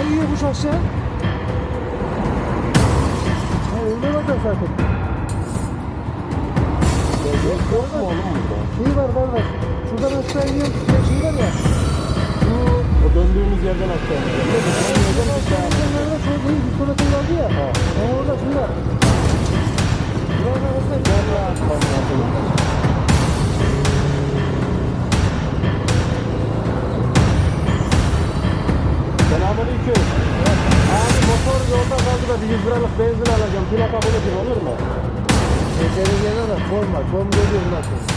yokuş aşağı. Ha öyle bakar zaten. Yok yok mu oğlum burada? Şey var kardeş. Şuradan aşağı iniyorum. Şey var ya. Bu O döndüğümüz yerden aşağı iniyor. Selamünaleyküm. Abi motor yolda kaldı da bir 100 liralık benzin alacağım. Plaka bulacağım olur mu? Beceriyene de form var. Form geliyor bundan sonra.